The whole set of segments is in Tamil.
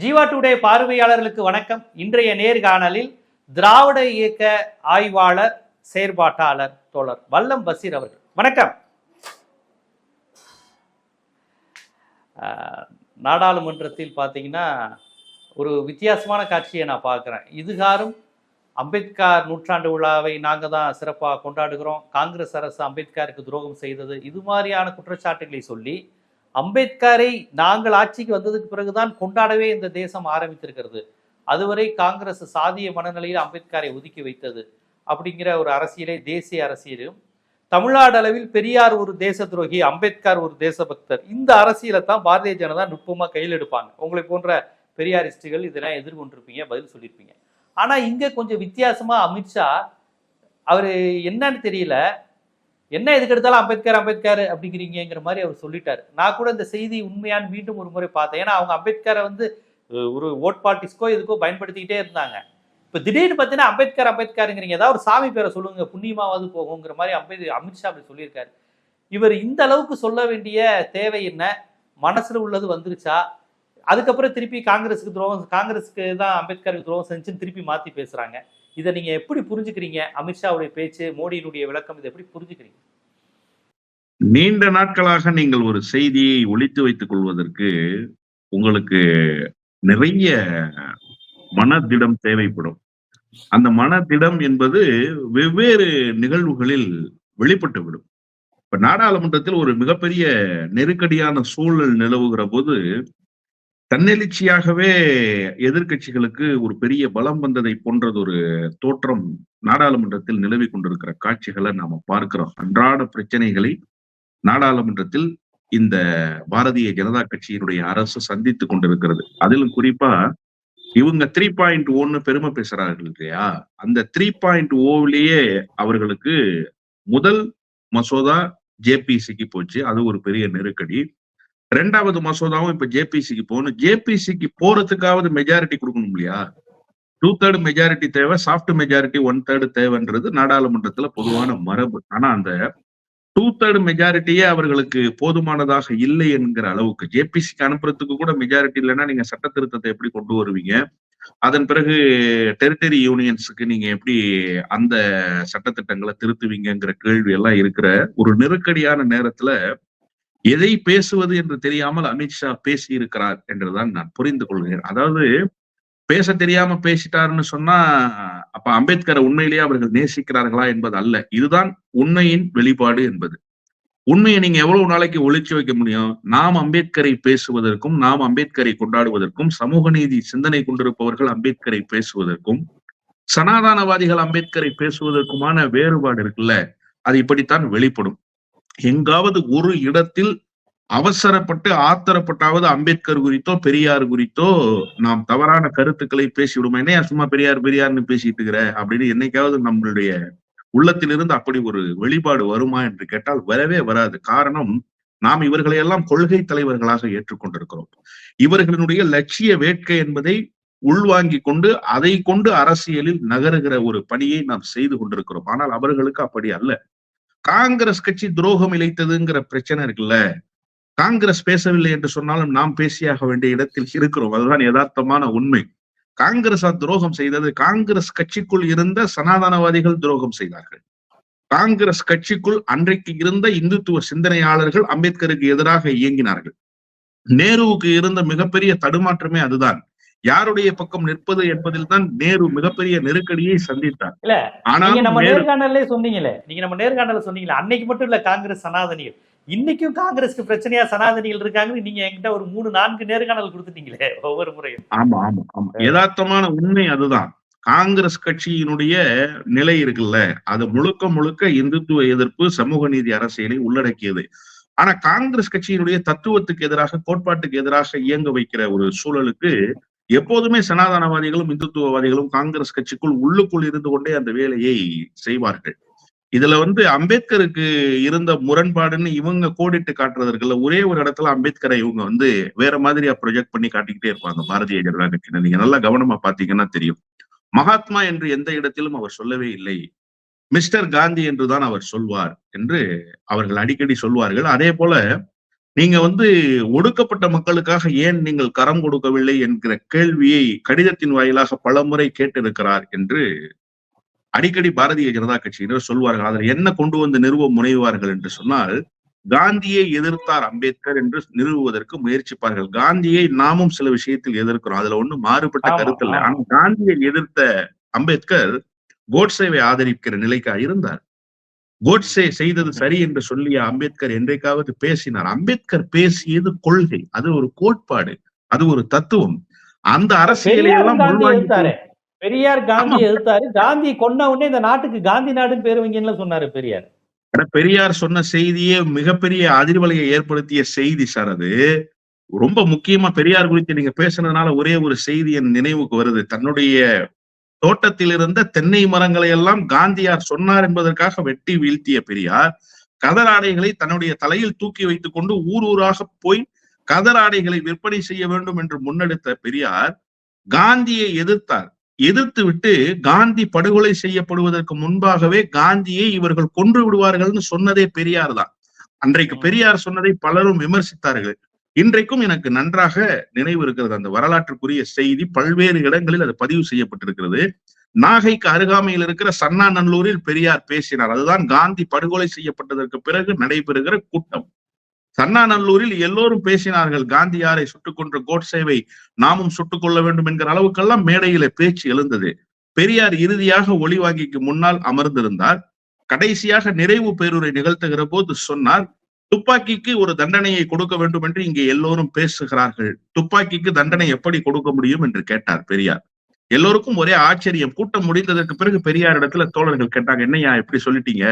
ஜீவா டுடே பார்வையாளர்களுக்கு வணக்கம். இன்றைய நேர்காணலில் திராவிட இயக்க ஆய்வாளர் செயற்பாட்டாளர் தோழர் வல்லம் பசீர் அவர்கள். வணக்கம். நாடாளுமன்றத்தில் பார்த்தீங்கன்னா ஒரு வித்தியாசமான காட்சியை நான் பார்க்குறேன். இதுகாரும் அம்பேத்கர் நூற்றாண்டு விழாவை நாங்கள் தான் சிறப்பாக கொண்டாடுகிறோம். காங்கிரஸ் அரசு அம்பேத்கருக்கு துரோகம் செய்தது. இது மாதிரியான குற்றச்சாட்டுகளை சொல்லி அம்பேத்கரை நாங்கள் ஆட்சிக்கு வந்ததுக்கு பிறகுதான் கொண்டாடவே இந்த தேசம் ஆரம்பித்திருக்கிறது. அதுவரை காங்கிரஸ் சாதிய மனநிலையில் அம்பேத்கரை ஒதுக்கி வைத்தது அப்படிங்கிற ஒரு அரசியலே தேசிய அரசியலும். தமிழ்நாடு அளவில் பெரியார் ஒரு தேச துரோகி அம்பேத்கர் ஒரு தேசபக்தர் இந்த அரசியலை தான் பாரதிய ஜனதா நுட்பமாக கையில் எடுப்பாங்க. உங்களை போன்ற பெரியாரிஸ்டுகள் இதெல்லாம் எதிர்கொண்டிருப்பீங்க பதில் சொல்லியிருப்பீங்க. ஆனால் இங்கே கொஞ்சம் வித்தியாசமாக அமித்ஷா அவர் என்னன்னு தெரியல. என்ன எதுக்கு எடுத்தாலும் அம்பேத்கர் அம்பேத்கர் அப்படிங்கிறீங்கிற மாதிரி அவர் சொல்லிட்டாரு. நான் கூட இந்த செய்தி உண்மையான்னு மீண்டும் ஒரு முறை பார்த்தேன். ஏன்னா அவங்க அம்பேத்கரை வந்து ஒரு ஓட் பார்ட்டிஸ்க்கோ இதுக்கோ பயன்படுத்திக்கிட்டே இருந்தாங்க. இப்போ திடீர்னு பார்த்தீங்கன்னா அம்பேத்கர் அம்பேத்கருங்கிறீங்க. ஏதாவது ஒரு சாமி பேரை சொல்லுங்க புண்ணியமாவது போகுங்கிற மாதிரி அம்பேத் அமித்ஷா அப்படி சொல்லியிருக்காரு. இவர் இந்த அளவுக்கு சொல்ல வேண்டிய தேவை என்ன? மனசில் உள்ளது வந்துருச்சா? அதுக்கப்புறம் திருப்பி காங்கிரஸுக்கு துரோகம் காங்கிரஸுக்கு தான் அம்பேத்கருக்கு துரோகம் செஞ்சுன்னு திருப்பி மாற்றி பேசுகிறாங்க இதை நீங்க எப்படி புரிஞ்சுக்கிறீங்க? அமித்ஷாவுடைய பேச்சு மோடியினுடைய விளக்கம் இதை எப்படி புரிஞ்சுக்கிறீங்க? நீண்ட நாட்களாக நீங்கள் ஒரு செய்தியை ஒழித்து வைத்துக் கொள்வதற்கு உங்களுக்கு நிறைய மனதிடம் தேவைப்படும். அந்த மனதிடம் என்பது வெவ்வேறு நிகழ்வுகளில் வெளிப்பட்டு விடும். இப்ப நாடாளுமன்றத்தில் ஒரு மிகப்பெரிய நெருக்கடியான சூழல் நிலவுகிற போது தன்னெழுச்சியாகவே எதிர்க்கட்சிகளுக்கு ஒரு பெரிய பலம் வந்ததை போன்றது ஒரு தோற்றம் நாடாளுமன்றத்தில் நிலவி கொண்டிருக்கிற காட்சிகளை நாம பார்க்கிறோம். அன்றாட பிரச்சனைகளை நாடாளுமன்றத்தில் இந்த பாரதிய ஜனதா கட்சியினுடைய அரசு சந்தித்து கொண்டிருக்கிறது. அதிலும் குறிப்பா இவங்க த்ரீ பாயிண்ட் ஒன்னு பெருமை பேசுறார்கள் இல்லையா? அந்த த்ரீ பாயிண்ட் ஓவிலேயே அவர்களுக்கு முதல் மசோதா ஜேபிசிக்கு போச்சு. அது ஒரு பெரிய நெருக்கடி. ரெண்டாவது மசோதாவும் இப்ப ஜேபிசிக்கு போகணும். ஜேபிசிக்கு போறதுக்காவது மெஜாரிட்டி கொடுக்கணும் இல்லையா? டூ தேர்ட் மெஜாரிட்டி தேவை சாஃப்ட் மெஜாரிட்டி ஒன் தேர்டு தேவைன்றது நாடாளுமன்றத்துல பொதுவான மரபு. ஆனா அந்த டூ தேர்டு மெஜாரிட்டியே அவர்களுக்கு போதுமானதாக இல்லை என்கிற அளவுக்கு ஜேபிசிக்கு அனுப்புறதுக்கு கூட மெஜாரிட்டி இல்லைன்னா நீங்க சட்ட திருத்தத்தை எப்படி கொண்டு வருவீங்க? அதன் பிறகு டெரிட்டரி யூனியன்ஸுக்கு நீங்க எப்படி அந்த சட்டத்திட்டங்களை திருத்துவீங்கங்கிற கேள்வி எல்லாம் இருக்கிற ஒரு நெருக்கடியான நேரத்துல எதை பேசுவது என்று தெரியாமல் அமித்ஷா பேசி இருக்கிறார் என்றுதான் நான் புரிந்து கொள்கிறேன். அதாவது பேச தெரியாம பேசிட்டாருன்னு சொன்னா அப்ப அம்பேத்கரை உண்மையிலேயே அவர்கள் நேசிக்கிறார்களா என்பது அல்ல. இதுதான் உண்மையின் வெளிப்பாடு என்பது. உண்மையை நீங்க எவ்வளவு நாளைக்கு ஒழிச்சு வைக்க முடியும்? நாம் அம்பேத்கரை பேசுவதற்கும் நாம் அம்பேத்கரை கொண்டாடுவதற்கும் சமூக நீதி சிந்தனை கொண்டிருப்பவர்கள் அம்பேத்கரை பேசுவதற்கும் சனாதானவாதிகள் அம்பேத்கரை பேசுவதற்குமான வேறுபாடு இருக்குல்ல அது இப்படித்தான் வெளிப்படும். எங்காவது ஒரு இடத்தில் அவசரப்பட்டு ஆத்திரப்பட்டாவது அம்பேத்கர் குறித்தோ பெரியார் குறித்தோ நாம் தவறான கருத்துக்களை பேசிவிடுமா? என்னையா சும்மா பெரியார் பெரியார்னு பேசிட்டு இருக்கிற? அப்படின்னு என்னைக்காவது நம்மளுடைய உள்ளத்திலிருந்து அப்படி ஒரு வெளிப்பாடு வருமா என்று கேட்டால் வரவே வராது. காரணம் நாம் இவர்களை எல்லாம் கொள்கை தலைவர்களாக ஏற்றுக்கொண்டிருக்கிறோம். இவர்களினுடைய லட்சிய வேட்கை என்பதை உள்வாங்கி கொண்டு அதை கொண்டு அரசியலில் நகருகிற ஒரு பணியை நாம் செய்து கொண்டிருக்கிறோம். ஆனால் அவர்களுக்கு அப்படி அல்ல. காங்கிரஸ் கட்சி துரோகம் இழைத்ததுங்கிற பிரச்சனை இருக்குல்ல? காங்கிரஸ் பேசவில்லை என்று சொன்னாலும் நாம் பேசியாக வேண்டிய இடத்தில் இருக்கிறோம். அதுதான் யதார்த்தமான உண்மை. காங்கிரஸ் துரோகம் செய்தது காங்கிரஸ் கட்சிக்குள் இருந்த சனாதனவாதிகள் துரோகம் செய்தார்கள். காங்கிரஸ் கட்சிக்குள் அன்றைக்கு இருந்த இந்துத்துவ சிந்தனையாளர்கள் அம்பேத்கருக்கு எதிராக இயங்கினார்கள். நேருவுக்கு இருந்த மிகப்பெரிய தடுமாற்றமே அதுதான். யாருடைய பக்கம் நிற்பது என்பதில் தான் நேரு மிகப்பெரிய நெருக்கடியை சந்தித்தார். இல்ல நீங்க நம்ம நேரு நேர்காணல்லே சொன்னீங்களே நீங்க நம்ம நேர்காணல சொன்னீங்களே அன்னைக்கு மட்டும் இல்ல காங்கிரஸ் சனாதனிகள். இன்னைக்கும் காங்கிரஸ்க்கு பிரச்சனையா சனாதனிகள் இருக்காங்கன்னு நீங்க என்கிட்ட ஒரு மூணு நான்கு நேர்காணல் கொடுத்துட்டீங்களே ஒவ்வொரு முறையும். ஆமா ஆமா ஆமா. யதார்த்தமான உண்மை அதுதான். காங்கிரஸ் கட்சியினுடைய நிலை இருக்குல்ல அது முழுக்க முழுக்க இந்துத்துவ எதிர்ப்பு சமூக நீதி அரசியலை உள்ளடக்கியது. ஆனா காங்கிரஸ் கட்சியினுடைய தத்துவத்துக்கு எதிராக கோட்பாட்டுக்கு எதிராக இயங்க வைக்கிற ஒரு சூழலுக்கு எப்போதுமே சனாதனவாதிகளும் இந்துத்துவவாதிகளும் காங்கிரஸ் கட்சிக்குள் உள்ளுக்குள் இருந்து கொண்டே அந்த வேலையை செய்வார்கள். இதுல வந்து அம்பேத்கருக்கு இருந்த முரண்பாடுன்னு இவங்க கோடிட்டு காட்டுறதற்குல ஒரே ஒரு இடத்துல அம்பேத்கரை இவங்க வந்து வேற மாதிரியா ப்ரொஜெக்ட் பண்ணி காட்டிக்கிட்டே இருப்பாங்க பாரதிய ஜனதா கட்சியினர் நீங்க நல்லா கவனமா பாத்தீங்கன்னா தெரியும். மகாத்மா என்று எந்த இடத்திலும் அவர் சொல்லவே இல்லை. மிஸ்டர் காந்தி என்றுதான் அவர் சொல்வார் என்று அவர்கள் அடிக்கடி சொல்வார்கள். அதே போல நீங்க வந்து ஒடுக்கப்பட்ட மக்களுக்காக ஏன் நீங்கள் கரம் கொடுக்கவில்லை என்கிற கேள்வியை கடிதத்தின் வாயிலாக பலமுறை கேட்டிருக்கிறார் என்று அடிக்கடி பாரதிய ஜனதா கட்சியினர் சொல்வார்கள். அதில் என்ன கொண்டு வந்து நிறுவ முனைவார்கள் என்று சொன்னால் காந்தியை எதிர்த்தார் அம்பேத்கர் என்று நிறுவுவதற்கு முயற்சிப்பார்கள். காந்தியை நாமும் சில விஷயத்தில் எதிர்க்கிறோம். அதுல ஒண்ணும் மாறுபட்ட கருத்து இல்லை. ஆமா. ஆனா காந்தியை எதிர்த்த அம்பேத்கர் கோட்சேவை ஆதரிக்கிற நிலைக்கா இருந்தார். கோட்சே செய்தது சரி என்று சொல்லிய அம்பேத்கர் என்றைக்காவது பேசினார். அம்பேத்கர் பேசியது கொள்கை. அது ஒரு கோட்பாடு. அது ஒரு தத்துவம். அந்த அரசியலை எல்லாம் காந்தி உள்வாங்கி எதிர்த்தாரு பெரியார் காந்தி. எதிர்த்தாரு காந்தி கொன்ன உடனே இந்த நாட்டுக்கு காந்தி நாடுன்னு பேர் வைங்கன்னு சொன்னாரு பெரியார். பெரியார் சொன்ன செய்தியே மிகப்பெரிய அதிர்வலையை ஏற்படுத்திய செய்தி சார் அது. ரொம்ப முக்கியமா பெரியார் குறித்து நீங்க பேசுனதுனால ஒரே ஒரு செய்தி என் நினைவுக்கு வருது. தன்னுடைய தோட்டத்தில் இருந்த தென்னை மரங்களை எல்லாம் காந்தியார் சொன்னார் என்பதற்காக வெட்டி வீழ்த்திய பெரியார் கதராடைகளை தன்னுடைய தலையில் தூக்கி வைத்துக் கொண்டு ஊர் ஊராக போய் கதராடைகளை விற்பனை செய்ய வேண்டும் என்று முன்னெடுத்த பெரியார் காந்தியை எதிர்த்தார். எதிர்த்து விட்டு காந்தி படுகொலை செய்யப்படுவதற்கு முன்பாகவே காந்தியை இவர்கள் கொன்று விடுவார்கள்னு சொன்னதே பெரியார் தான். அன்றைக்கு. பெரியார் சொன்னதை பலரும் விமர்சித்தார்கள். இன்றைக்கும் எனக்கு நன்றாக நினைவு இருக்கிறது. அந்த வரலாற்றுக்குரிய செய்தி பல்வேறு இடங்களில் அது பதிவு செய்யப்பட்டிருக்கிறது. நாகைக்கு அருகாமையில் இருக்கிற சன்னாநல்லூரில் பெரியார் பேசினார். அதுதான் காந்தி படுகொலை செய்யப்பட்டதற்கு பிறகு நடைபெறுகிற கூட்டம். சன்னாநல்லூரில் எல்லோரும் பேசினார்கள் காந்தியாரை சுட்டுக் கொன்ற கோட்சேவை நாமும் சுட்டுக் கொள்ள வேண்டும் என்கிற அளவுக்கெல்லாம் மேடையில பேச்சு எழுந்தது. பெரியார் இறுதியாக ஒளிவாங்கிக்கு முன்னால் அமர்ந்திருந்தார். கடைசியாக நிறைவு பேருரை நிகழ்த்துகிற போது சொன்னார் துப்பாக்கிக்கு ஒரு தண்டனையை கொடுக்க வேண்டும் என்று இங்கே எல்லோரும் பேசுகிறார்கள். துப்பாக்கிக்கு தண்டனை எப்படி கொடுக்க முடியும் என்று கேட்டார் பெரியார். எல்லோருக்கும் ஒரே ஆச்சரியம். கூட்டம் முடிந்ததற்கு பிறகு பெரியார் இடத்துல தோழர்கள் கேட்டாங்க என்னையா எப்படி சொல்லிட்டீங்க?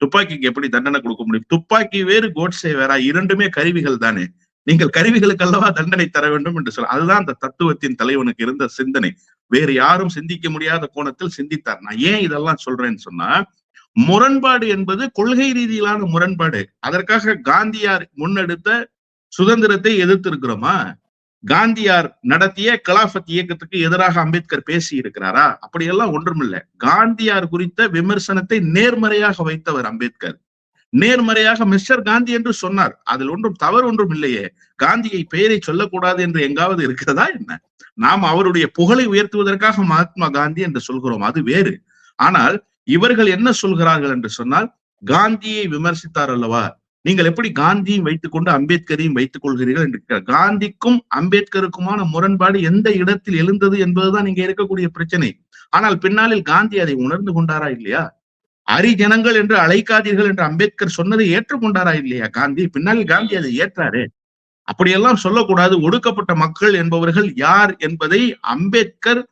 துப்பாக்கிக்கு எப்படி தண்டனை கொடுக்க முடியும்? துப்பாக்கி வேறு கோட்ஸே வேற இரண்டுமே கருவிகள் தானே. நீங்கள் கருவிகளுக்கு அல்லவா தண்டனை தர வேண்டும்? என்று சொல்ல அதுதான் அந்த தத்துவத்தின் தலைவனுக்கு இருந்த சிந்தனை. வேறு யாரும் சிந்திக்க முடியாத கோணத்தில் சிந்தித்தார். நான் ஏன் இதெல்லாம் சொல்றேன்னு சொன்னா முரண்பாடு என்பது கொள்கை ரீதியிலான முரண்பாடு. அதற்காக காந்தியார் முன்னெடுத்த சுதந்திரத்தை எதிர்த்து இருக்கிறோமா காந்தியார் நடத்திய கலாபத் இயக்கத்துக்கு எதிராக அம்பேத்கர் பேசி இருக்கிறாரா அப்படியெல்லாம் ஒன்றுமில்லை. காந்தியார் குறித்த விமர்சனத்தை நேர்மறையாக வைத்தவர் அம்பேத்கர். நேர்மறையாக மிஸ்டர் காந்தி என்று சொன்னார். அதில் ஒன்றும் தவறு ஒன்றும் இல்லையே. காந்தியை பெயரை சொல்லக்கூடாது என்று எங்காவது இருக்கிறதா என்ன? நாம் அவருடைய புகழை உயர்த்துவதற்காக மகாத்மா காந்தி என்று சொல்கிறோம். அது வேறு. ஆனால் இவர்கள் என்ன சொல்கிறார்கள் என்று சொன்னால் காந்தியை விமர்சித்தார் அல்லவா? நீங்கள் எப்படி காந்தியும் வைத்துக் கொண்டு அம்பேத்கரையும் வைத்துக் கொள்கிறீர்கள் என்று காந்திக்கும் அம்பேத்கருக்குமான முரண்பாடு எந்த இடத்தில் எழுந்தது என்பதுதான் இங்க இருக்கக்கூடிய பிரச்சனை. ஆனால் பின்னாளில் காந்தி அதை உணர்ந்து கொண்டாரா இல்லையா? அரிஜனங்கள் என்று அழைக்காதீர்கள் என்று அம்பேத்கர் சொன்னதை ஏற்றுக்கொண்டாரா இல்லையா காந்தி? பின்னாளில் காந்தி அதை ஏற்றாரு. அப்படியெல்லாம் சொல்லக்கூடாது. ஒடுக்கப்பட்ட மக்கள் என்பவர்கள் யார் என்பதை அம்பேத்கர்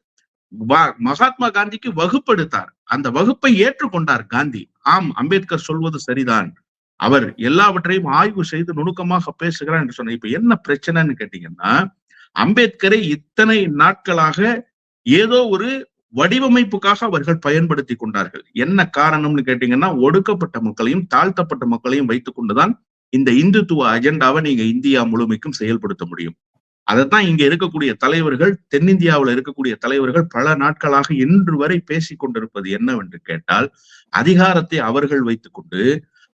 மகாத்மா காந்திக்கு வகுப்படுத்தார். அந்த வகுப்பை ஏற்றுக்கொண்டார் காந்தி. ஆம் அம்பேத்கர் சொல்வது சரிதான். அவர் எல்லாவற்றையும் ஆய்வு செய்து நுணுக்கமாக பேசுகிறார் என்று சொன்ன இப்ப என்ன பிரச்சனைன்னு கேட்டீங்கன்னா அம்பேத்கரை இத்தனை நாட்களாக ஏதோ ஒரு வடிவமைப்புக்காக அவர்கள் பயன்படுத்தி கொண்டார்கள். என்ன காரணம்னு கேட்டீங்கன்னா ஒடுக்கப்பட்ட மக்களையும் தாழ்த்தப்பட்ட மக்களையும் வைத்துக் கொண்டுதான் இந்த இந்துத்துவ அஜெண்டாவை நீங்க இந்தியா முழுமைக்கும் செயல்படுத்த முடியும். அதைத்தான் இங்க இருக்கக்கூடிய தலைவர்கள் தென்னிந்தியாவில் இருக்கக்கூடிய தலைவர்கள் பல நாட்களாக இன்று வரை பேசிக் கொண்டிருப்பது என்னவென்று கேட்டால் அதிகாரத்தை அவர்கள் வைத்துக்கொண்டு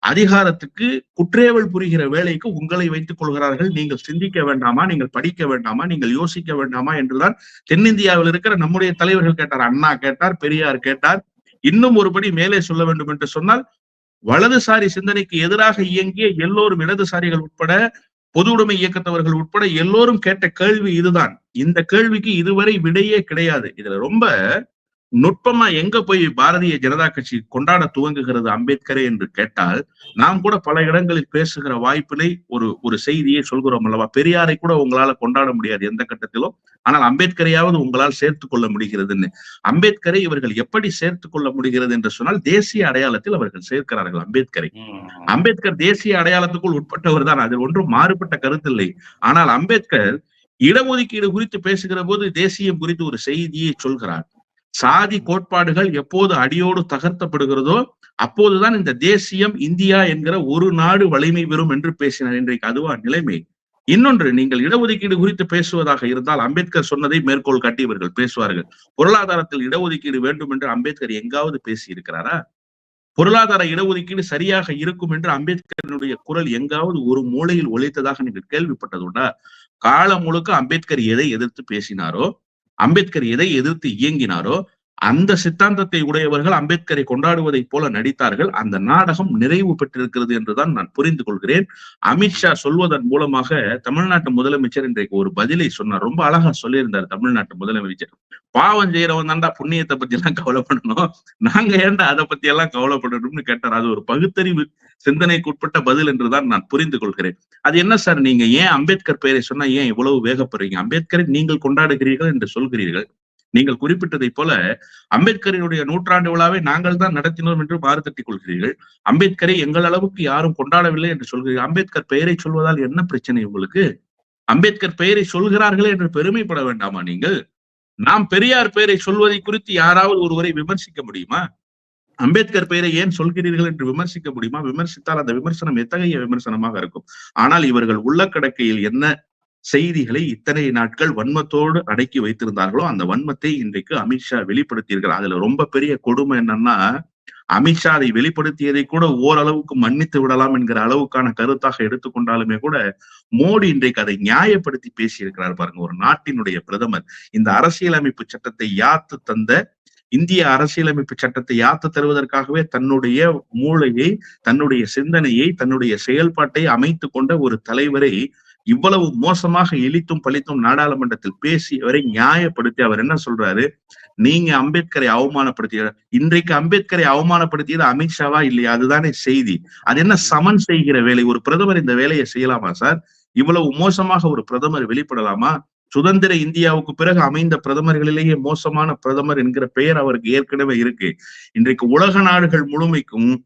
அதிகாரத்துக்கு குற்றேவல் புரிகிற வேலைக்கு உங்களை வைத்துக் கொள்கிறார்கள். நீங்கள் சிந்திக்க வேண்டாமா? நீங்கள் படிக்க வேண்டாமா? நீங்கள் யோசிக்க வேண்டாமா? என்றுதான் தென்னிந்தியாவில் இருக்கிற நம்முடைய தலைவர்கள் கேட்டார். அண்ணா கேட்டார் பெரியார் கேட்டார். இன்னும் ஒருபடி மேலே சொல்ல வேண்டும் என்று சொன்னால் வலதுசாரி சிந்தனைக்கு எதிராக இயங்கிய எல்லோரும் இடதுசாரிகள் உட்பட பொது உடைமை இயக்கத்தவர்கள் உட்பட எல்லோரும் கேட்ட கேள்வி இதுதான். இந்த கேள்விக்கு இதுவரை விடையே கிடையாது. இதுல ரொம்ப நுட்பமா எங்க போய் பாரதிய ஜனதா கட்சி கொண்டாட துவங்குகிறது அம்பேத்கரை என்று கேட்டால் நாம் கூட பல இடங்களில் பேசுகிற வாய்ப்பினை ஒரு ஒரு செய்தியை சொல்கிறோம் அல்லவா? பெரியாரை கூட உங்களால கொண்டாட முடியாது எந்த கட்டத்திலும். ஆனால் அம்பேத்கரையாவது உங்களால் சேர்த்து கொள்ள முடிகிறதுன்னு. அம்பேத்கரை இவர்கள் எப்படி சேர்த்து கொள்ள முடிகிறது என்று சொன்னால் தேசிய அடையாளத்தில் அவர்கள் சேர்க்கிறார்கள் அம்பேத்கரை. அம்பேத்கர் தேசிய அடையாளத்துக்குள் உட்பட்டவர் தான். அதில் ஒன்றும் மாறுபட்ட கருத்தில்லை ஆனால் அம்பேத்கர் இடஒதுக்கீடு குறித்து பேசுகிற போது தேசியம் குறித்து ஒரு செய்தியை சொல்கிறார். சாதி கோட்பாடுகள் எப்போது அடியோடு தகர்த்தப்படுகிறதோ அப்போதுதான் இந்த தேசியம் இந்தியா என்கிற ஒரு நாடு வலிமை பெறும் என்று பேசினார் இன்றைக்கு அதுவா நிலைமை. இன்னொன்று நீங்கள் இடஒதுக்கீடு குறித்து பேசுவதாக இருந்தால் அம்பேத்கர் சொன்னதை மேற்கோள் காட்டி இவர்கள் பேசுவார்கள். பொருளாதாரத்தில் இடஒதுக்கீடு வேண்டும் என்று அம்பேத்கர் எங்காவது பேசி இருக்கிறாரா பொருளாதார இடஒதுக்கீடு சரியாக இருக்கும் என்று அம்பேத்கரினுடைய குரல் எங்காவது ஒரு மூலையில் ஒழித்ததாக நீங்கள் கேள்விப்பட்டதுண்டா? காலம் முழுக்க அம்பேத்கர் எதை எதிர்த்து பேசினாரோ அம்பேத்கர் எதை எதிர்த்து இயங்கினாரோ அந்த சித்தாந்தத்தை உடையவர்கள் அம்பேத்கரை கொண்டாடுவதைப் போல நடித்தார்கள். அந்த நாடகம் நிறைவு பெற்றிருக்கிறது என்றுதான் நான் புரிந்து கொள்கிறேன். அமித்ஷா சொல்வதன் மூலமாக தமிழ்நாட்டு முதலமைச்சர் இன்றைக்கு ஒரு பதிலை சொன்னார். ரொம்ப அழகா சொல்லியிருந்தார் தமிழ்நாட்டு முதலமைச்சர். பாவம் செய்யறவன் தான்டா புண்ணியத்தை பத்தி எல்லாம் கவலைப்படணும். நாங்க ஏன்டா அதை பத்தி எல்லாம் கவலைப்படணும்னு கேட்டார். அது ஒரு பகுத்தறிவு சிந்தனைக்கு உட்பட்ட பதில் என்றுதான் நான் புரிந்து கொள்கிறேன். அது என்ன சார்? நீங்க ஏன் அம்பேத்கர் பெயரை சொன்னா ஏன் இவ்வளவு வேகப்படுறீங்க? அம்பேத்கரை நீங்கள் கொண்டாடுகிறீர்கள் என்று சொல்கிறீர்கள். நீங்கள் குறிப்பிட்டதை போல அம்பேத்கரினுடைய நூற்றாண்டு விழாவை நாங்கள் தான் நடத்தினோம் என்று மாறு தட்டிக் கொள்கிறீர்கள். அம்பேத்கரை எங்கள் அளவுக்கு யாரும் கொண்டாடவில்லை என்று சொல்கிறீர்கள். அம்பேத்கர் பெயரை சொல்வதால் என்ன பிரச்சனை உங்களுக்கு? அம்பேத்கர் பெயரை சொல்கிறார்களே என்று பெருமைப்பட வேண்டாமா நீங்கள்? நாம் பெரியார் பெயரை சொல்வதை குறித்து யாராவது ஒருவரை விமர்சிக்க முடியுமா? அம்பேத்கர் பெயரை ஏன் சொல்கிறீர்கள் என்று விமர்சிக்க முடியுமா? விமர்சித்தால் அந்த விமர்சனம் எத்தகைய விமர்சனமாக இருக்கும்? ஆனால் இவர்கள் உள்ள கடக்கையில் என்ன செய்திகளை இத்தனை நாட்கள் வன்மத்தோடு அடக்கி வைத்திருந்தார்களோ அந்த வன்மத்தை இன்றைக்கு அமித்ஷா வெளிப்படுத்தியிருக்கிறார். அதுல ரொம்ப பெரிய கொடுமை என்னன்னா அமித்ஷா அதை வெளிப்படுத்தியதை கூட ஓரளவுக்கு மன்னித்து விடலாம் என்கிற அளவுக்கான கருத்தாக எடுத்துக்கொண்டாலுமே கூட மோடி இன்றைக்கு அதை நியாயப்படுத்தி பேசியிருக்கிறார் பாருங்க. ஒரு நாட்டினுடைய பிரதமர் இந்த அரசியலமைப்பு சட்டத்தை யாத்து தந்த இந்திய அரசியலமைப்பு சட்டத்தை யாத்து தருவதற்காகவே தன்னுடைய மூளையை தன்னுடைய சிந்தனையை தன்னுடைய செயல்பாட்டை அமைத்து கொண்ட ஒரு தலைவரை இவ்வளவு மோசமாக இழித்தும் பழித்தும் நாடாளுமன்றத்தில் பேசியவரை நியாயப்படுத்தி அவர் என்ன சொல்றாரு? நீங்க அம்பேத்கரை அவமானப்படுத்திய இன்றைக்கு அம்பேத்கரை அவமானப்படுத்தியது அமித்ஷாவா இல்லையா? அதுதானே செய்தி. அது என்ன சமன் செய்கிற வேலை? ஒரு பிரதமர் இந்த வேலையை செய்யலாமா சார்? இவ்வளவு மோசமாக ஒரு பிரதமர் வெளிப்படலாமா? சுதந்திர இந்தியாவுக்கு பிறகு அமைந்த பிரதமர்களிலேயே மோசமான பிரதமர் என்கிற பெயர் அவருக்கு ஏற்கனவே இருக்கு. இன்றைக்கு உலக நாடுகள் முழுமைக்கும்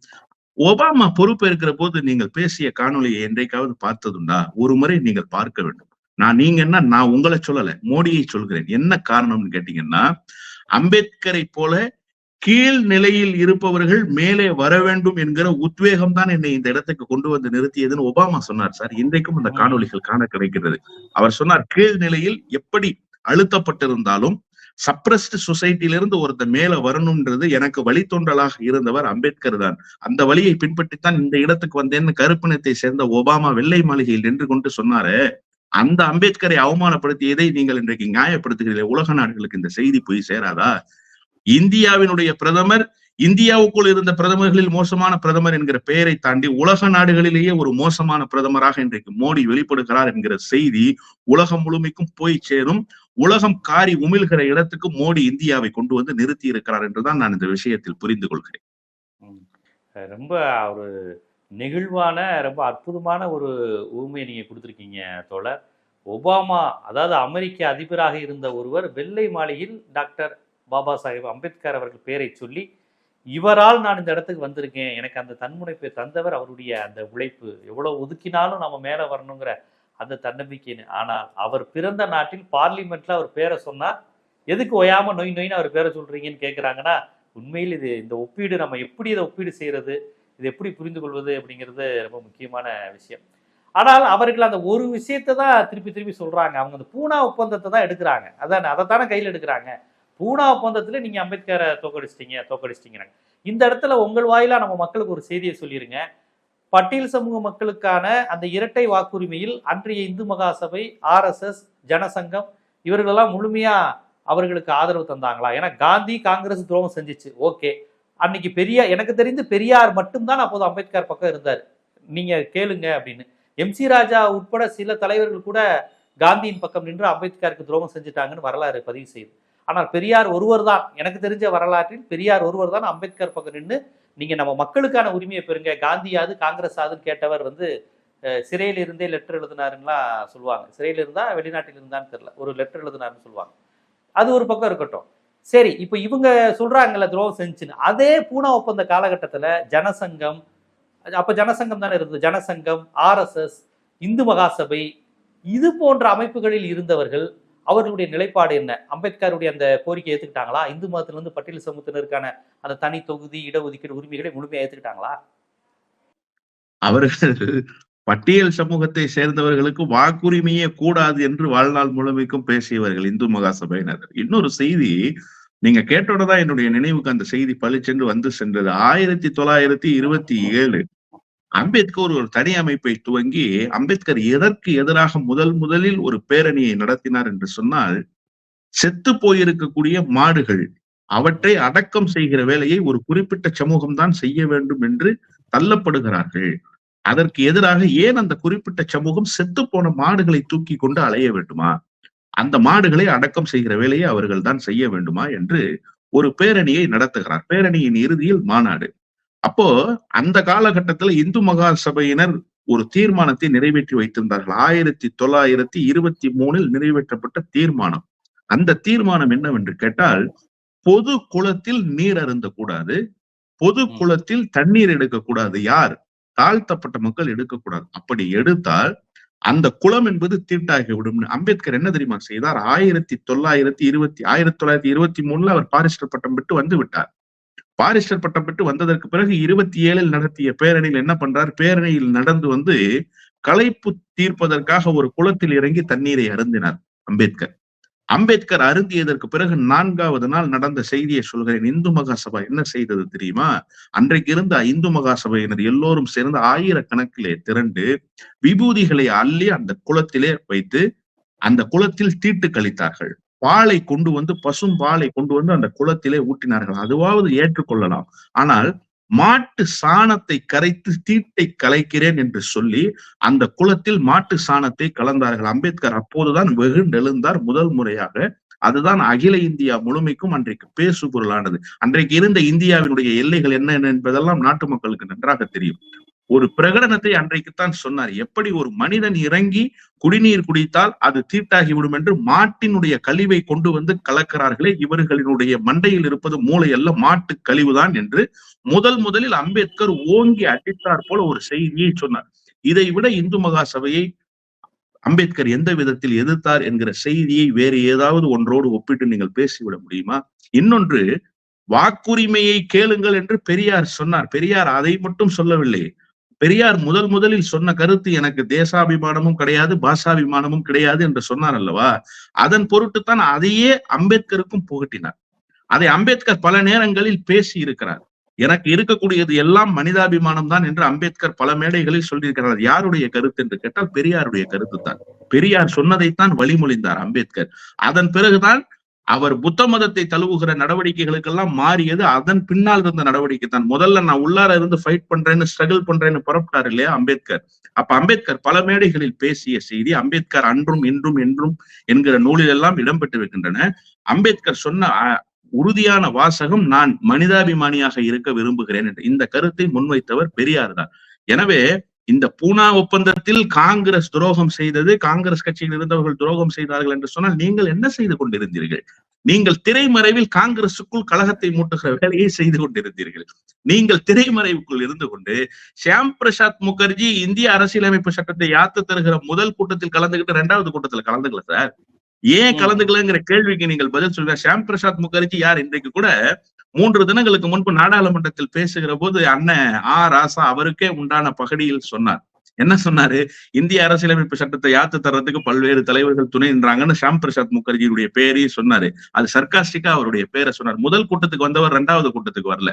ஒபாமா பொறுப்பேற்கிற போது நீங்கள் பேசிய காணொலியை என்றைக்காவது பார்த்ததுண்டா? ஒரு முறை நீங்கள் பார்க்க வேண்டும். நான் நீங்க என்ன? நான் உங்களை சொல்லல. மோடியை சொல்கிறேன். என்ன காரணம்னு கேட்டீங்கன்னா அம்பேத்கரை போல கீழ் நிலையில் இருப்பவர்கள் மேலே வர வேண்டும் என்கிற உத்வேகம் தான் என்னை இந்த இடத்துக்கு கொண்டு வந்து நிறுத்தியதுன்னு ஒபாமா சொன்னார் சார். இன்றைக்கும் அந்த காணொலிகள் காண கிடைக்கிறது. அவர் சொன்னார் கீழ் நிலையில் எப்படி அழுத்தப்பட்டிருந்தாலும் சப்ரஸ்ட் சொசைட்டியிலிருந்து ஒருத்தர் மேல வரணும்ன்றது எனக்கு வழித்தோன்றலாக இருந்தவர் அம்பேத்கர் தான். அந்த வழியை பின்பற்றித்தான் இந்த இடத்துக்கு வந்தேன்னு கருப்பினத்தை சேர்ந்த ஒபாமா வெள்ளை மாளிகையில் நின்று கொண்டு சொன்னாரு. அந்த அம்பேத்கரை அவமானப்படுத்தியதை நீங்கள் இன்றைக்கு நியாயப்படுத்துகிறீர்கள். உலக நாடுகளுக்கு இந்த செய்தி போய் சேராதா? இந்தியாவினுடைய பிரதமர் இந்தியாவுக்குள் இருந்த பிரதமர்களில் மோசமான பிரதமர் என்கிற பெயரை தாண்டி உலக நாடுகளிலேயே ஒரு மோசமான பிரதமராக இன்றைக்கு மோடி வெளிப்படுகிறார் என்கிற செய்தி உலகம் முழுமைக்கும் போய் சேரும். உலகம் காரி உமிழ்கிற இடத்துக்கு மோடி இந்தியாவை கொண்டு வந்து நிறுத்தி இருக்கிறார் என்றுதான் நான் இந்த விஷயத்தில் புரிந்து கொள்கிறேன். ரொம்ப ஒரு நெகிழ்வான ரொம்ப அற்புதமான ஒரு உரிமையை நீங்க கொடுத்துருக்கீங்க தோழர். ஒபாமா அதாவது அமெரிக்க அதிபராக இருந்த ஒருவர் வெள்ளை மாளிகையில் டாக்டர் பாபா சாஹேப் அம்பேத்கர் அவர்கள் பேரை சொல்லி இவரால் நான் இந்த இடத்துக்கு வந்திருக்கேன். எனக்கு அந்த தன்முனைப்பை தந்தவர் அவருடைய அந்த உழைப்பு. எவ்வளோ ஒதுக்கினாலும் நம்ம மேலே வரணுங்கிற அந்த தன்னம்பிக்கைன்னு ஆனால் அவர் பிறந்த நாட்டில் பார்லிமெண்ட்ல அவர் பேரை சொன்னார் எதுக்கு ஒயாம நொய் நொயின்னு அவர் பேரை சொல்றீங்கன்னு கேட்குறாங்கன்னா உண்மையில் இது இந்த ஒப்பீடு நம்ம எப்படி இதை ஒப்பீடு செய்யறது? இது எப்படி புரிந்து கொள்வது? அப்படிங்கிறது ரொம்ப முக்கியமான விஷயம். ஆனால் அவர்கள் அந்த ஒரு விஷயத்தை தான் திருப்பி திருப்பி சொல்றாங்க. அவங்க அந்த பூனா ஒப்பந்தத்தை தான் எடுக்கிறாங்க. அதான் அதை தானே கையில் எடுக்கிறாங்க. பூனா ஒப்பந்தத்தில் நீங்கள் அம்பேத்கரை தோக்கடிச்சிட்டீங்க தோக்கடிச்சிட்டீங்கிறாங்க. இந்த இடத்துல உங்கள் வாயிலாக நம்ம மக்களுக்கு ஒரு செய்தியை சொல்லிடுங்க பட்டியல் சமூக மக்களுக்கான அந்த இரட்டை வாக்குரிமையில் அன்றைய இந்து மகாசபை ஆர்எஸ்எஸ் ஜனசங்கம் இவர்களெல்லாம் முழுமையாக அவர்களுக்கு ஆதரவு தந்தாங்களா? ஏன்னா காந்தி காங்கிரஸ் துரோகம் செஞ்சுச்சு. ஓகே. அன்னைக்கு பெரியார் எனக்கு தெரிந்து பெரியார் மட்டும்தான் அப்போது அம்பேத்கர் பக்கம் இருந்தார். நீங்கள் கேளுங்க அப்படின்னு. எம்சி ராஜா உட்பட சில தலைவர்கள் கூட காந்தியின் பக்கம் நின்று அம்பேத்கருக்கு துரோகம் செஞ்சுட்டாங்கன்னு வரலாறு பதிவு செய்யுது. ஆனால் பெரியார் ஒருவர் தான் எனக்கு தெரிஞ்ச வரலாற்றில் பெரியார் ஒருவர் தான் அம்பேத்கர் பக்கம் நின்று நீங்க நம்ம மக்களுக்கான உரிமையை பெறுங்க. காந்தியாது காங்கிரஸ் ஆதுன்னு கேட்டவர் வந்து சிறையில் இருந்தே லெட்டர் எழுதினாருலாம் சொல்லுவாங்க. சிறையில் இருந்தா வெளிநாட்டில் இருந்தான்னு தெரியல. ஒரு லெட்டர் எழுதினாருன்னு சொல்லுவாங்க. அது ஒரு பக்கம் இருக்கட்டும். சரி இப்போ இவங்க சொல்றாங்கல்ல துரோகம் செஞ்சுன்னு. அதே பூனா ஒப்பந்த காலகட்டத்தில் ஜனசங்கம் அப்போ ஜனசங்கம் தானே இருந்தது. ஜனசங்கம் ஆர்எஸ்எஸ் இந்து மகாசபை இது போன்ற அமைப்புகளில் இருந்தவர்கள் அவர்களுடைய நிலைப்பாடு என்ன? அம்பேத்கருடைய அந்த கோரிக்கை ஏத்துக்கிட்டாங்களா? இந்து மதத்திலிருந்து பட்டியல் சமூகத்தினருக்கான அந்த தனி தொகுதி இடஒதுக்கீடு உரிமைகளை முழுமையாக ஏத்துக்கிட்டாங்களா? அவர்கள் பட்டியல் சமூகத்தை சேர்ந்தவர்களுக்கு வாக்குரிமையே கூடாது என்று வாழ்நாள் முழுமைக்கும் பேசியவர்கள் இந்து மகாசபையினர் இன்னொரு செய்தி நீங்க கேட்டோட தான் என்னுடைய நினைவுக்கு அந்த செய்தி பளிச்சென்று வந்து சென்றது. ஆயிரத்தி தொள்ளாயிரத்தி இருபத்தி ஏழு அம்பேத்கர் ஒரு தனி அமைப்பை துவங்கி அம்பேத்கர் எதற்கு எதிராக முதல் முதலில் ஒரு பேரணியை நடத்தினார் என்று சொன்னால் செத்து போயிருக்கக்கூடிய மாடுகள் அவற்றை அடக்கம் செய்கிற வேலையை ஒரு குறிப்பிட்ட சமூகம் தான் செய்ய வேண்டும் என்று தள்ளப்படுகிறார்கள். அதற்கு எதிராக ஏன் அந்த குறிப்பிட்ட சமூகம் செத்து போன மாடுகளை தூக்கி கொண்டு அலைய வேண்டுமா? அந்த மாடுகளை அடக்கம் செய்கிற வேலையை அவர்கள் தான் செய்ய வேண்டுமா? என்று ஒரு பேரணியை நடத்துகிறார். பேரணியின் இறுதியில் மாநாடு. அப்போ அந்த காலகட்டத்தில் இந்து மகா சபையினர் ஒரு தீர்மானத்தை நிறைவேற்றி வைத்திருந்தார்கள். ஆயிரத்தி தொள்ளாயிரத்தி இருபத்தி மூணில் நிறைவேற்றப்பட்ட தீர்மானம். அந்த தீர்மானம் என்னவென்று கேட்டால் பொது குளத்தில் நீர் அருந்தக்கூடாது பொது குளத்தில் தண்ணீர் எடுக்கக்கூடாது யார்? தாழ்த்தப்பட்ட மக்கள் எடுக்கக்கூடாது அப்படி எடுத்தால் அந்த குளம் என்பது தீட்டாகி விடும் அம்பேத்கர் என்ன தெரியுமா செய்தார்? ஆயிரத்தி தொள்ளாயிரத்தி இருபத்தி ஆயிரத்தி தொள்ளாயிரத்தி இருபத்தி மூணுல அவர் பாரிஸ்டர் பட்டம் பெற்று வந்து விட்டார். பாரிஸ்டர் பட்டம் பெற்று வந்ததற்கு பிறகு இருபத்தி ஏழில் நடத்திய பேரணியில் என்ன பண்றார்? பேரணியில் நடந்து வந்து களைப்பு தீர்ப்பதற்காக ஒரு குளத்தில் இறங்கி தண்ணீரை அருந்தினார் அம்பேத்கர். அம்பேத்கர் அருந்தியதற்கு பிறகு நான்காவது நாள் நடந்த செய்தியை சொல்கிறேன். இந்து மகாசபா என்ன செய்தது தெரியுமா? அன்றைக்கு இருந்த இந்து மகாசபையினர் எல்லோரும் சேர்ந்து ஆயிரக்கணக்கிலே திரண்டு விபூதிகளை அள்ளி அந்த குளத்திலே வைத்து அந்த குளத்தில் தீட்டு கழித்தார்கள். பாலை கொண்டு வந்து பசும் பாலை கொண்டு வந்து அந்த குளத்திலே ஊட்டினார்கள். அதுவாவது ஏற்றுக்கொள்ளலாம். ஆனால் மாட்டு சாணத்தை கரைத்து தீட்டை கலைக்கிறேன் என்று சொல்லி அந்த குளத்தில் மாட்டு சாணத்தை கலந்தார்கள். அம்பேத்கர் அப்போதுதான் வெகு நெழுந்தார் முதல் முறையாக. அதுதான் அகில இந்தியா முழுமைக்கும் அன்றைக்கு பேசு பொருளானது அன்றைக்கு இருந்த இந்தியாவினுடைய எல்லைகள் என்ன என்பதெல்லாம் நாட்டு மக்களுக்கு நன்றாக தெரியும். ஒரு பிரகடனத்தை அன்றைக்குத்தான் சொன்னார். எப்படி ஒரு மனிதன் இறங்கி குடிநீர் குடித்தால் அது தீட்டாகிவிடும் என்று மாட்டினுடைய கழிவை கொண்டு வந்து கலக்கிறார்களே இவர்களினுடைய மண்டையில் இருப்பது மூளை அல்ல மாட்டு கழிவுதான் என்று முதல் முதலில் அம்பேத்கர் ஓங்கி அடித்தார் போல ஒரு செய்தியை சொன்னார். இதை விட இந்து மகா சபையை அம்பேத்கர் எந்த விதத்தில் எதிர்த்தார் என்கிற செய்தியை வேறு ஏதாவது ஒன்றோடு ஒப்பிட்டு நீங்கள் பேசிவிட முடியுமா? இன்னொன்று வாக்குரிமையை கேளுங்கள் என்று பெரியார் சொன்னார். பெரியார் அதை மட்டும் சொல்லவில்லை. பெரியார் முதல் முதலில் சொன்ன கருத்து எனக்கு தேசாபிமானமும் கிடையாது பாஷாபிமானமும் கிடையாது என்று சொன்னார் அல்லவா? அதன் பொருட்டுத்தான் அதையே அம்பேத்கருக்கும் புகட்டினார். அதை அம்பேத்கர் பல நேரங்களில் பேசி இருக்கிறார். எனக்கு இருக்கக்கூடியது எல்லாம் மனிதாபிமானம் தான் என்று அம்பேத்கர் பல மேடைகளில் சொல்லியிருக்கிறார். யாருடைய கருத்து என்று கேட்டால் பெரியாருடைய கருத்து தான். பெரியார் சொன்னதைத்தான் வழிமொழிந்தார் அம்பேத்கர். அதன் பிறகுதான் அவர் புத்த மதத்தை தழுவுகிற நடவடிக்கைகளுக்கெல்லாம் மாறியது அதன் பின்னால் இருந்த நடவடிக்கை தான் முதல்ல நான் உள்ளார இருந்து ஃபைட் பண்றேன்னு ஸ்ட்ரகிள் பண்றேன்னு புறப்பட்டார் இல்லையா அம்பேத்கர். அப்ப அம்பேத்கர் பல மேடைகளில் பேசிய செய்தி அம்பேத்கர் அன்றும் இன்றும் என்றும் என்கிற நூலில் எல்லாம் இடம்பெற்றிருக்கின்றன அம்பேத்கர் சொன்ன உறுதியான வாசகம் நான் மனிதாபிமானியாக இருக்க விரும்புகிறேன் என்று. இந்த கருத்தை முன்வைத்தவர் பெரியார் தான். எனவே இந்த பூனா ஒப்பந்தத்தில் காங்கிரஸ் துரோகம் செய்தது காங்கிரஸ் கட்சியில் இருந்தவர்கள் துரோகம் செய்தார்கள் என்று சொன்னால் நீங்கள் என்ன செய்து கொண்டிருந்தீர்கள்? நீங்கள் திரைமறைவில் காங்கிரசுக்குள் கழகத்தை மூட்டுகிற வேலையை செய்து கொண்டிருந்தீர்கள். நீங்கள் திரைமறைவுக்குள் இருந்து கொண்டு ஷியாம் பிரசாத் முகர்ஜி இந்திய அரசியலமைப்பு சட்டத்தை யாத்து தருகிற முதல் கூட்டத்தில் கலந்துகிட்டு இரண்டாவது கூட்டத்தில் கலந்துக்கல சார். ஏன் கலந்துக்கலங்கிற கேள்விக்கு நீங்கள் பதில் சொல்ற ஷியாம் பிரசாத் முகர்ஜி யார்? இன்றைக்கு கூட மூன்று தினங்களுக்கு முன்பு நாடாளுமன்றத்தில் பேசுகிற போது அண்ணன் ஆ. ராசா அவருக்கே உண்டான பகடியில் சொன்னார். என்ன சொன்னாரு? இந்திய அரசியலமைப்பு சட்டத்தை யாத்து தர்றதுக்கு பல்வேறு தலைவர்கள் துணை நின்றாங்கன்னு பிரசாத் முகர்ஜியுடைய பேரையும் சொன்னாரு. அது சர்க்காஸ்டிக்கா அவருடைய பேரை சொன்னார். முதல் கூட்டத்துக்கு வந்தவர் ரெண்டாவது கூட்டத்துக்கு வரல.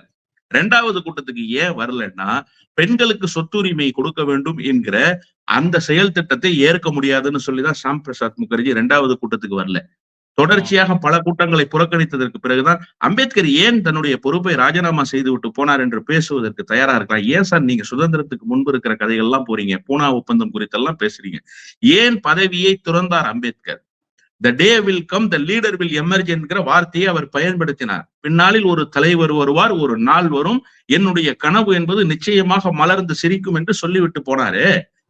ரெண்டாவது கூட்டத்துக்கு ஏன் வரலன்னா பெண்களுக்கு சொத்துரிமை கொடுக்க வேண்டும் என்கிற அந்த செயல் திட்டத்தை ஏற்க முடியாதுன்னு சொல்லிதான் ஷாம் பிரசாத் முகர்ஜி ரெண்டாவது கூட்டத்துக்கு வரல. தொடர்ச்சியாக பல கூட்டங்களை புறக்கணித்ததற்கு பிறகுதான் அம்பேத்கர் ஏன் தன்னுடைய பொறுப்பை ராஜினாமா செய்து விட்டு போனார் என்று பேசுவதற்கு தயாரா இருக்கலாம்? ஏன் சார் நீங்க சுதந்திரத்துக்கு முன்பு இருக்கிற கதைகள்லாம் போறீங்க? பூனா ஒப்பந்தம் குறித்தெல்லாம் பேசுறீங்க. ஏன் பதவியை துறந்தார் Ambedkar? The day will come the leader will emerge என்கிற வார்த்தையை அவர் பயன்படுத்தினார். பின்னாளில் ஒரு தலைவர் வருவார் ஒரு நாள் வரும். என்னுடைய கனவு என்பது நிச்சயமாக மலர்ந்து சிரிக்கும் என்று சொல்லிவிட்டு போனாரு.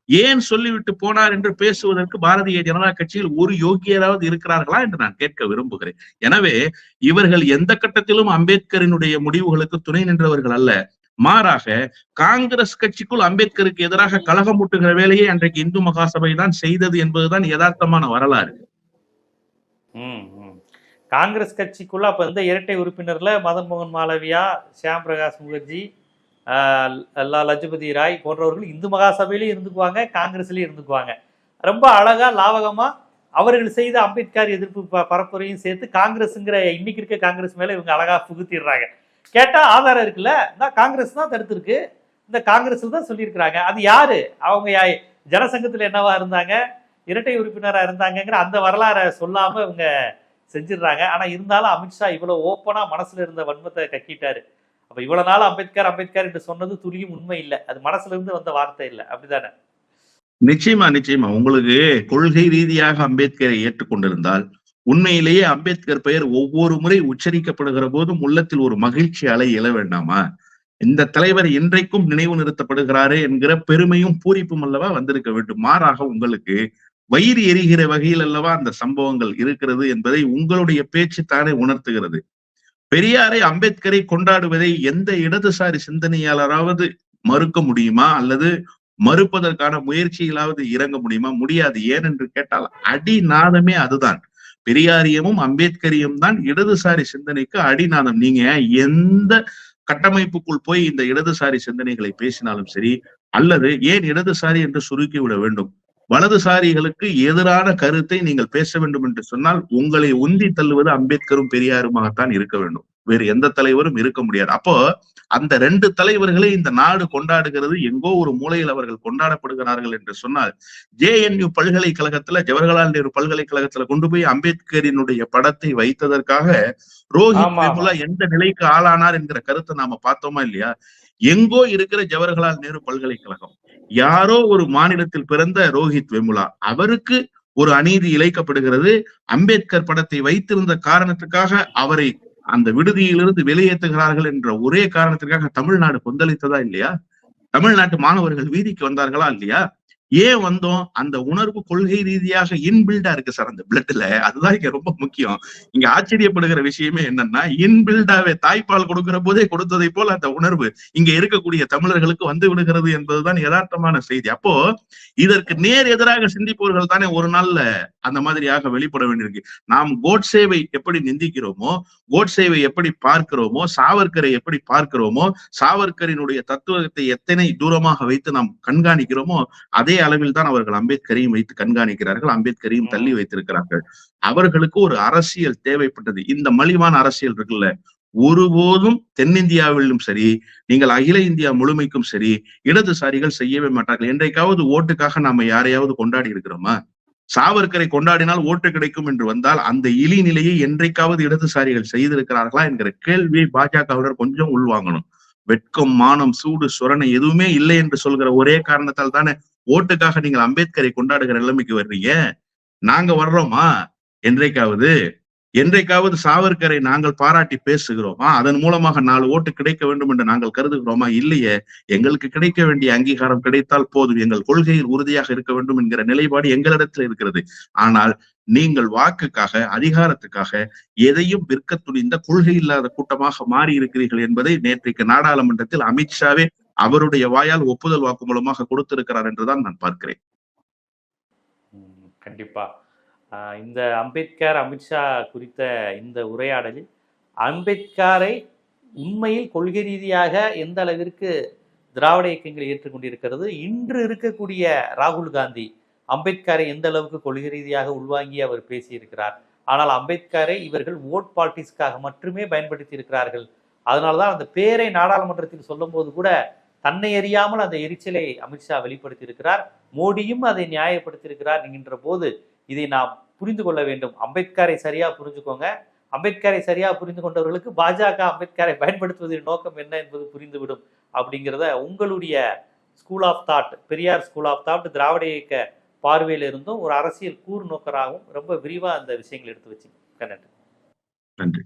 ஏன் சொல்லிவிட்டு போனார் என்று பேசுவதற்கு பாரதிய ஜனதா கட்சியில் ஒரு யோகியராவது இருக்கிறார்களா என்று நான் கேட்க விரும்புகிறேன். எனவே இவர்கள் எந்த கட்டத்திலும் அம்பேத்கரினுடைய முடிவுகளுக்கு துணை நின்றவர்கள் அல்ல. மாறாக காங்கிரஸ் கட்சிக்குள் அம்பேத்கருக்கு எதிராக கழகம் ஊட்டுகிற வேலையை அன்றைக்கு இந்து மகாசபை தான் செய்தது என்பதுதான் யதார்த்தமான வரலாறு. காங்கிரஸ் கட்சிக்குள்ள அப்ப இருந்த இரட்டை உறுப்பினர்ல மதன் மோகன் மாளவியா சியாம் பிரகாஷ் முகர்ஜி லா லஜபதி ராய் போன்றவர்கள் இந்து மகாசபையிலையும் இருந்துக்குவாங்க காங்கிரஸ்லயும் இருந்துக்குவாங்க. ரொம்ப அழகா லாவகமா அவர்கள் செய்த அம்பேத்கர் எதிர்ப்பு ப- பரப்புரையும் சேர்த்து காங்கிரஸ்ங்கிற இன்னைக்கு இருக்க காங்கிரஸ் மேல இவங்க அழகா புகுத்திடுறாங்க. கேட்டா ஆதாரம் இருக்குல்ல? இந்த காங்கிரஸ் தான் தடுத்திருக்கு. இந்த காங்கிரஸில் தான் சொல்லியிருக்கிறாங்க. அது யாரு? அவங்க ஜனசங்கத்தில் என்னவா இருந்தாங்க? இரட்டை உறுப்பினராக இருந்தாங்கங்கிற அந்த வரலாறை சொல்லாம இவங்க செஞ்சிடுறாங்க. ஆனா இருந்தாலும் அமித்ஷா இவ்வளவு ஓப்பனா மனசுல இருந்த வன்மத்தை கக்கிட்டாரு. அப்ப இவ்வளவு நாள் அம்பேத்கர் அம்பேத்கர் என்று சொன்னது துளியும் உண்மை இல்லை. அது மனசுல இருந்து வந்த வார்த்தை இல்லை. அப்படிதானே? நிச்சயமா நிச்சயமா. உங்களுக்கு கொள்கை ரீதியாக அம்பேத்கரை ஏற்றுக்கொண்டிருந்தால் உண்மையிலேயே அம்பேத்கர் பெயர் ஒவ்வொரு முறை உச்சரிக்கப்படுகிற போதும் உள்ளத்தில் ஒரு மகிழ்ச்சி அலை எழ வேண்டாமா? இந்த தலைவர் இன்றைக்கும் நினைவு நிறுத்தப்படுகிறாரே என்கிற பெருமையும் பூரிப்பும் அல்லவா வந்திருக்க வேண்டும். மாறாக உங்களுக்கு வயிறு எரிகிற வகையில் அல்லவா அந்த சம்பவங்கள் இருக்கிறது என்பதை உங்களுடைய பேச்சு தானே உணர்த்துகிறது. பெரியாரை அம்பேத்கரை கொண்டாடுவதை எந்த இடதுசாரி சிந்தனையாளராவது மறுக்க முடியுமா? அல்லது மறுப்பதற்கான முயற்சிகளாவது இறங்க முடியுமா? முடியாது. ஏனென்று கேட்டால் அடிநாதமே அதுதான். பெரியாரியமும் அம்பேத்கரியும் தான் இடதுசாரி சிந்தனைக்கு அடிநாதம். நீங்க எந்த கட்டமைப்புக்குள் போய் இந்த இடதுசாரி சிந்தனைகளை பேசினாலும் சரி அல்லது ஏன் இடதுசாரி என்று சுருக்கி விட வேண்டும்? வலதுசாரிகளுக்கு எதிரான கருத்தை நீங்கள் பேச வேண்டும் என்று சொன்னால் உங்களை உந்தி தள்ளுவது அம்பேத்கரும் பெரியாருமாகத்தான் இருக்க வேண்டும். வேறு எந்த தலைவரும் இருக்க முடியாது. அப்போ அந்த ரெண்டு தலைவர்களை இந்த நாடு கொண்டாடுகிறது எங்கோ ஒரு மூலையில் அவர்கள் கொண்டாடப்படுகிறார்கள் என்று சொன்னால் ஜேஎன்யூ பல்கலைக்கழகத்துல ஜவஹர்லால் நேரு பல்கலைக்கழகத்துல கொண்டு போய் அம்பேத்கரினுடைய படத்தை வைத்ததற்காக ரோஹித். வெமுலா எந்த நிலைக்கு ஆளானார் என்கிற கருத்தை நாம பார்த்தோமா இல்லையா? எங்கோ இருக்கிற ஜவஹர்லால் நேரு பல்கலைக்கழகம். யாரோ ஒரு மாநிலத்தில் பிறந்த ரோஹித் வெமுலா அவருக்கு ஒரு அநீதி இழைக்கப்படுகிறது. அம்பேத்கர் படத்தை வைத்திருந்த காரணத்துக்காக அவரை அந்த விடுதியிலிருந்து வெளியேற்றுகிறார்கள் என்ற ஒரே காரணத்திற்காக தமிழ்நாடு கொந்தளித்ததா இல்லையா? தமிழ்நாட்டு மாணவர்கள் வீதிக்கு வந்தார்களா இல்லையா? ஏன் வந்தோம்? அந்த உணர்வு கொள்கை ரீதியாக இன்பில்டா இருக்கு சார் அந்த பிளட்ல அதுதான் இங்க ரொம்ப முக்கியம். இங்க ஆச்சரியப்படுகிற விஷயமே என்னன்னா இன்பில்டாவே தாய்ப்பால் கொடுக்கிற போதே கொடுத்ததை போல அந்த உணர்வு இங்க இருக்கக்கூடிய தமிழர்களுக்கு வந்து விடுகிறது என்பதுதான் யதார்த்தமான செய்தி. அப்போ இதற்கு நேர் எதிராக சிந்திப்பவர்கள் தானே ஒரு நாள்ல அந்த மாதிரியாக வெளிப்பட வேண்டியிருக்கு. நாம் கோட்சேவை எப்படி நிந்திக்கிறோமோ கோட்சேவை எப்படி பார்க்கிறோமோ சாவர்கரை எப்படி பார்க்கிறோமோ சாவர்கரினுடைய தத்துவத்தை எத்தனை தூரமாக வைத்து நாம் கண்காணிக்கிறோமோ அதே அளவில் தான் அவர்கள் அம்பேத்கரையும் வைத்து கண்காணிக்கிறார்கள் அம்பேத்கரையும் தள்ளி வைத்திருக்கிறார்கள். அவர்களுக்கு ஒரு அரசியல் தேவைப்பட்டது. இந்த மலிவான அரசியல் இருக்குல்ல ஒருபோதும் தென்னிந்தியாவிலும் சரி நீங்கள் அகில இந்தியா முழுமைக்கும் சரி இடதுசாரிகள் செய்யவே மாட்டார்கள். என்றைக்காவது ஓட்டுக்காக நாம யாரையாவது கொண்டாடி இருக்கிறோமா? சாவர்கரை கொண்டாடினால் ஓட்டு கிடைக்கும் என்று வந்தால் அந்த இழி நிலையை என்றைக்காவது இடதுசாரிகள் செய்திருக்கிறார்களா என்கிற கேள்வியை பாஜகவினர் கொஞ்சம் உள்வாங்கணும். வெட்கம் மானம் சூடு சுரணை எதுவுமே இல்லை என்று சொல்கிற ஒரே காரணத்தால் தானே ஓட்டுக்காக நீங்கள் அம்பேத்கரை கொண்டாடுகிற நிலைமைக்கு வர்றீங்க? நாங்க வர்றோமா? என்றைக்காவது என்றைக்காவது சாவர்கரை நாங்கள் பாராட்டி பேசுகிறோமா? அதன் மூலமாக நாலு ஓட்டு கிடைக்க வேண்டும் என்று நாங்கள் கருதுகிறோமா? இல்லையே. எங்களுக்கு கிடைக்க வேண்டிய அங்கீகாரம் கிடைத்தால் போதும். எங்கள் கொள்கையில் உறுதியாக இருக்க வேண்டும் என்கிற நிலைப்பாடு எங்களிடத்தில் இருக்கிறது. ஆனால் நீங்கள் வாக்குக்காக அதிகாரத்துக்காக எதையும் விற்க துணிந்த கொள்கை இல்லாத கூட்டமாக மாறி இருக்கிறீர்கள் என்பதை நேற்றைக்கு நாடாளுமன்றத்தில் அமித்ஷாவே அவருடைய வாயால் ஒப்புதல் வாக்கு மூலமாக கொடுத்திருக்கிறார் என்றுதான் நான் பார்க்கிறேன். கண்டிப்பா. இந்த அம்பேத்கர் அமித்ஷா குறித்த இந்த உரையாடலில் அம்பேத்கரை உண்மையில் கொள்கை ரீதியாக எந்த அளவிற்கு திராவிட இயக்கங்கள் ஏற்றுக்கொண்டிருக்கிறது இன்று இருக்கக்கூடிய ராகுல் காந்தி அம்பேத்கரை எந்த அளவுக்கு கொள்கை ரீதியாக உள்வாங்கி அவர் பேசியிருக்கிறார்? ஆனால் அம்பேத்கரை இவர்கள் ஓட் பாலிட்டிக்ஸ்க்காக மட்டுமே பயன்படுத்தி இருக்கிறார்கள் அதனாலதான் அந்த பேரை நாடாளுமன்றத்தில் சொல்லும்போது கூட தன்னை அறியாமல் அந்த எரிச்சலை அமித்ஷா வெளிப்படுத்தி இருக்கிறார் மோடியும் அதை நியாயப்படுத்தியிருக்கிறார் என்கின்ற போது இதை நாம் புரிந்து கொள்ள வேண்டும். அம்பேத்கரை சரியா புரிஞ்சுக்கோங்க. அம்பேத்கரை சரியா புரிந்து கொண்டவர்களுக்கு பாஜக அம்பேத்கரை பயன்படுத்துவதன் நோக்கம் என்ன என்பது புரிந்துவிடும் அப்படிங்கிறத உங்களுடைய school of thought Periyar school of thought திராவிட இயக்க பார்வையிலிருந்தும் ஒரு அரசியல் கூர் நோக்கராகவும் ரொம்ப விரிவாக அந்த விஷயங்களை எடுத்து வச்சு நன்றி. நன்றி.